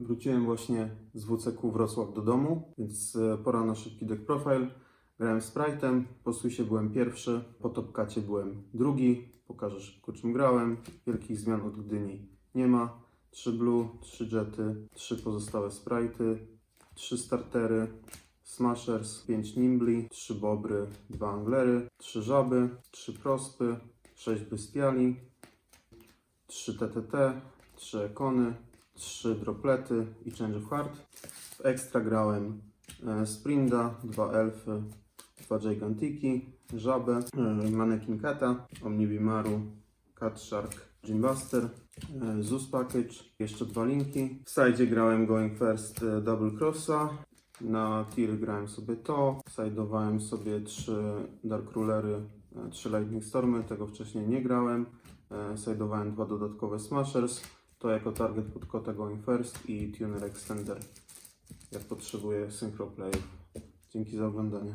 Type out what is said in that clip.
Wróciłem właśnie z WCQ Wrocław do domu, więc e, pora na szybki deck profile. Grałem Sprite'em, po Swissie byłem pierwszy, po Topkacie byłem drugi. Pokażę szybko czym grałem. Wielkich zmian od Gdyni nie ma. 3 Blue, 3 Jety, 3 pozostałe Sprite'y, 3 Startery, Smashers, 5 Nimbly, 3 Bobry, 2 Anglery, 3 Żaby, 3 Prospy, 6 Bystiali, 3 TTT, 3 Ekony, 3 Droplety i Change of Heart. W Extra grałem e, Sprinda, 2 Elfy, 2 Gigantiki, Żabę, e, Mannequin Kata, Omnibimaru, Cat Shark, Gymbuster, e, Zeus Package, jeszcze dwa linki. W sajdzie grałem Going First Double Crossa, na tier grałem sobie to, sajdowałem sobie trzy Dark Rulery, trzy Lightning Stormy, tego wcześniej nie grałem. Sajdowałem dwa dodatkowe Smashers, to jako target pod kota Going First i Tuner Extender, jak potrzebuję synchro playów. Dzięki za oglądanie.